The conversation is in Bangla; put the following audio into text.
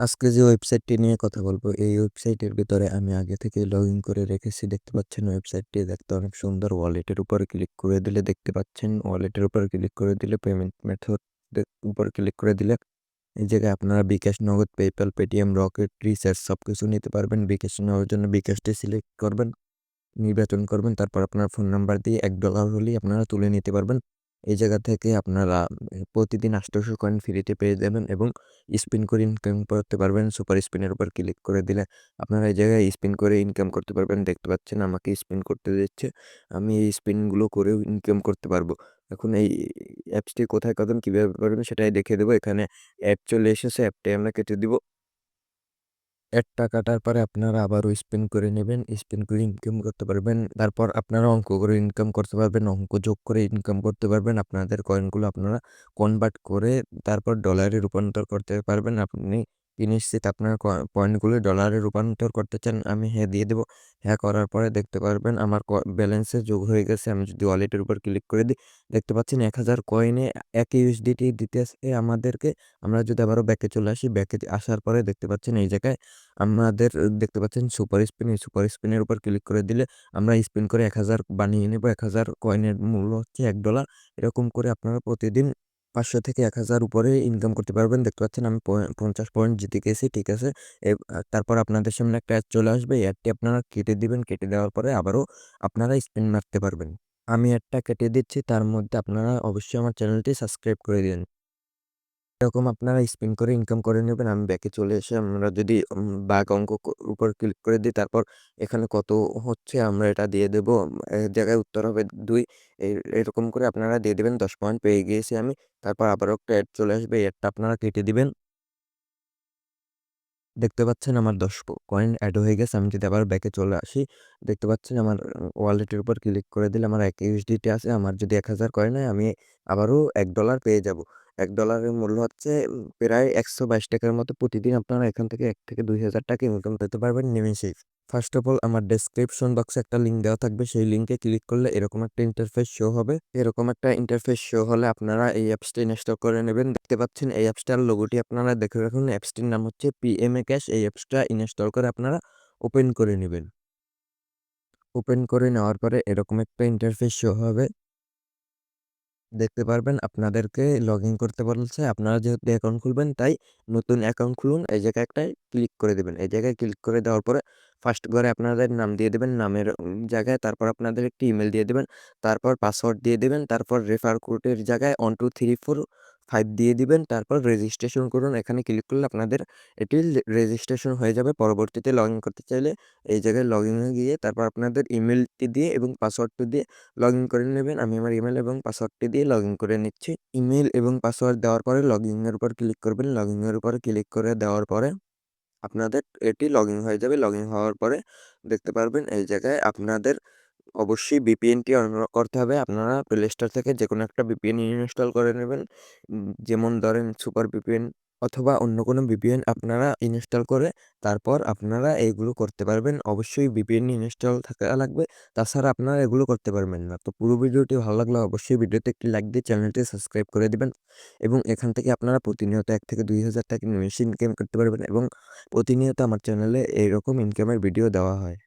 আজকে যে ওয়েবসাইটটি নিয়ে কথা বলব, এই ওয়েবসাইটের ভিতরে আমি আগে থেকেই লগ ইন করে রেখেছি। দেখতে পাচ্ছেন ওয়েবসাইটটি দেখতে অনেক সুন্দর। ওয়ালেটের উপর ক্লিক করে দিলে দেখতে পাচ্ছেন। ওয়ালেটের উপর ক্লিক করে দিলে পেমেন্ট মেথড উপর ক্লিক করে দিলে এই জায়গায় আপনারা বিকাশ নগদ, পেপ্যাল, পেটিএম, রকেট, রিচার্জ সব কিছু নিতে পারবেন। বিকাশ নেওয়ার জন্য বিকাশটি সিলেক্ট করবেন, নির্বাচন করবেন। তারপর আপনার ফোন নাম্বার দিয়ে এক ডলার হলেই আপনারা তুলে নিতে পারবেন। এই জায়গা থেকে আপনারা প্রতিদিন আটশোশো কয়েন ফ্রিতে পেয়ে যাবেন এবং স্পিন করে ইনকাম করতে পারবেন। সুপার স্পিনের উপর ক্লিক করে দিলে আপনারা এই জায়গায় স্পিন করে ইনকাম করতে পারবেন। দেখতে পাচ্ছেন আমাকে স্পিন করতে দিচ্ছে। আমি এই স্পিনগুলো করেও ইনকাম করতে পারব। এখন এই অ্যাপসটি কোথায় কদম কীভাবে করবেন সেটাই দেখে দেবো। এখানে অ্যাপ চলে এসেছে। অ্যাপটাই আমরা কেটে দিব। অ্যাডটা কাটার পরে আপনারা আবারও স্পিন করে নেবেন স্পেন করে ইনকাম করতে পারবেন। তারপর আপনারা অঙ্ক করে ইনকাম করতে পারবেন, অঙ্ক যোগ করে ইনকাম করতে পারবেন। আপনাদের কয়েনগুলো আপনারা কনভার্ট করে তারপর ডলারে রূপান্তর করতে পারবেন। আপনি নিশ্চিত আপনার পয়েন্টগুলো ডলারে রূপান্তর করতে চান, আমি হ্যাঁ দিয়ে দেবো। হ্যাঁ করার পরে দেখতে পারবেন আমার ব্যালেন্সে যোগ হয়ে গেছে, আমি যদি ওয়ালেটের উপর ক্লিক করে দিই, দেখতে পাচ্ছেন এক হাজার কয়েনে এক ইউএসডিটি দিতে আসে আমাদেরকে। আমরা যদি আবারও ব্যাকে চলে আসি, ব্যাকে আসার পরে দেখতে পাচ্ছেন এই জায়গায় আমাদের, দেখতে পাচ্ছেন সুপার স্পিন, এই সুপার স্পিনের উপর ক্লিক করে দিলে আমরা স্পিন করে এক হাজার বানিয়ে নেব। এক হাজার কয়েনের মূল্য হচ্ছে এক ডলার। এরকম করে আপনারা প্রতিদিন পাঁচশো থেকে এক হাজার উপরে ইনকাম করতে পারবেন। দেখতে পাচ্ছেন আমি পঞ্চাশ পয়েন্ট জিতে গেছি, ঠিক আছে? তারপর আপনাদের সামনে একটা অ্যাড চলে আসবে। অ্যাডটি আপনারা কেটে দিবেন। কেটে দেওয়ার পরে আবারও আপনারা স্পিন মারতে পারবেন। আমি অ্যাডটা কেটে দিচ্ছি। তার মধ্যে আপনারা অবশ্যই আমার চ্যানেলটি সাবস্ক্রাইব করে দিন এরকম আপনারা স্পিন করে ইনকাম করে নেবেন, আমি ব্যাকে চলে এসে আমরা যদি বাঘ অঙ্ক উপর ক্লিক করে দিই, তারপর এখানে কত হচ্ছে আমরা এটা দিয়ে দেব জায়গায় উত্তর হবে দুই এরকম করে আপনারা দিয়ে দেবেন, দশ পয়েন্ট পেয়ে গিয়েছি আমি, তারপর আবারও একটা অ্যাড চলে আসবে অ্যাডটা আপনারা কেটে দিবেন। দেখতে পাচ্ছেন আমার দশ কয়েন অ্যাড হয়ে গেছে। আমি যদি আবার ব্যাকে চলে আসি, দেখতে পাচ্ছেন আমার ওয়ালেটের উপর ক্লিক করে দিলে আমার এক ইউএসডিটি আছে। আমার যদি এক হাজার কয়েন হয়, আমি আবারও এক ডলার পেয়ে যাব। এক ডলারের মূল্য হচ্ছে প্রায় একশো বাইশ টাকার মতো প্রতিদিন আপনারা এখান থেকে এক থেকে দুই হাজার টাকা ইনকাম পেতে পারবেন নিমেষেই ফার্স্ট অফ অল আমার ডেসক্রিপশন বক্সে একটা লিঙ্ক দেওয়া থাকবে। সেই লিঙ্কে ক্লিক করলে এরকম একটা ইন্টারফেস শো হবে। এরকম একটা ইন্টারফেস শো হলে আপনারা এই অ্যাপসটি ইনস্টল করে নেবেন। দেখতে পাচ্ছেন এই অ্যাপসটার লোগোটি আপনারা দেখে রাখুন। অ্যাপসটির নাম হচ্ছে পিএমএ ক্যাশ এই অ্যাপসটা ইনস্টল করে আপনারা ওপেন করে নেবেন। ওপেন করে নেওয়ার পরে এরকম একটা ইন্টারফেস শো হবে। দেখতে পারবেন আপনাদেরকে লগ ইন করতে বলছে। আপনারা যেহেতু অ্যাকাউন্ট খুলবেন, তাই নতুন অ্যাকাউন্ট খুলুন। এই জায়গায় একটা ক্লিক করে দেবেন। এই জায়গায় ক্লিক করে দেওয়ার পরে ফার্স্ট ঘরে আপনাদের নাম দিয়ে দেবেন, নামের জায়গায়। তারপর আপনাদের একটি ইমেল দিয়ে দেবেন। তারপর পাসওয়ার্ড দিয়ে দেবেন। তারপর রেফার কোডের জায়গায় one two three four five দিয়ে দিবেন। তারপর রেজিস্ট্রেশন করুন। এখানে ক্লিক করলে আপনাদের এটি রেজিস্ট্রেশন হয়ে যাবে। পরবর্তীতে লগ করতে চাইলে এই জায়গায় লগ ইনে গিয়ে তারপর আপনাদের ইমেলটি দিয়ে এবং পাসওয়ার্ডটি দিয়ে লগ করে নেবেন। আমি আমার ইমেল এবং পাসওয়ার্ডটি দিয়ে লগ করে নিচ্ছি। ইমেল এবং পাসওয়ার্ড দেওয়ার পরে লগ ইনের উপর ক্লিক করবেন। লগ ইনের উপর ক্লিক করে দেওয়ার পরে আপনাদের এটি লগ ইন হয়ে যাবে। লগ ইন হওয়ার পরে দেখতে পারবেন এই জায়গায় আপনাদের অবশ্যই বিপিএনটি অন করতে হবে। আপনারা প্লে স্টোর থেকে যে কোনো একটা বিপিএন ইনস্টল করে নেবেন। যেমন ধরেন সুপার ভিপিএন অথবা অন্য কোনো ভিপিএন আপনারা ইনস্টল করে তারপর আপনারা এইগুলো করতে পারবেন। অবশ্যই ভিপিএন ইনস্টল থাকা লাগবে, তাছাড়া আপনারা এগুলো করতে পারবেন না। তো পুরো ভিডিওটি ভালো লাগলে অবশ্যই ভিডিওতে একটি লাইক দিয়ে চ্যানেলটি সাবস্ক্রাইব করে দেবেন এবং এখান থেকে আপনারা প্রতিনিয়ত এক থেকে দুই হাজার টাকা মেশিন ইনকাম করতে পারবেন এবং প্রতিনিয়ত আমার চ্যানেলে এইরকম ইনকামের ভিডিও দেওয়া হয়।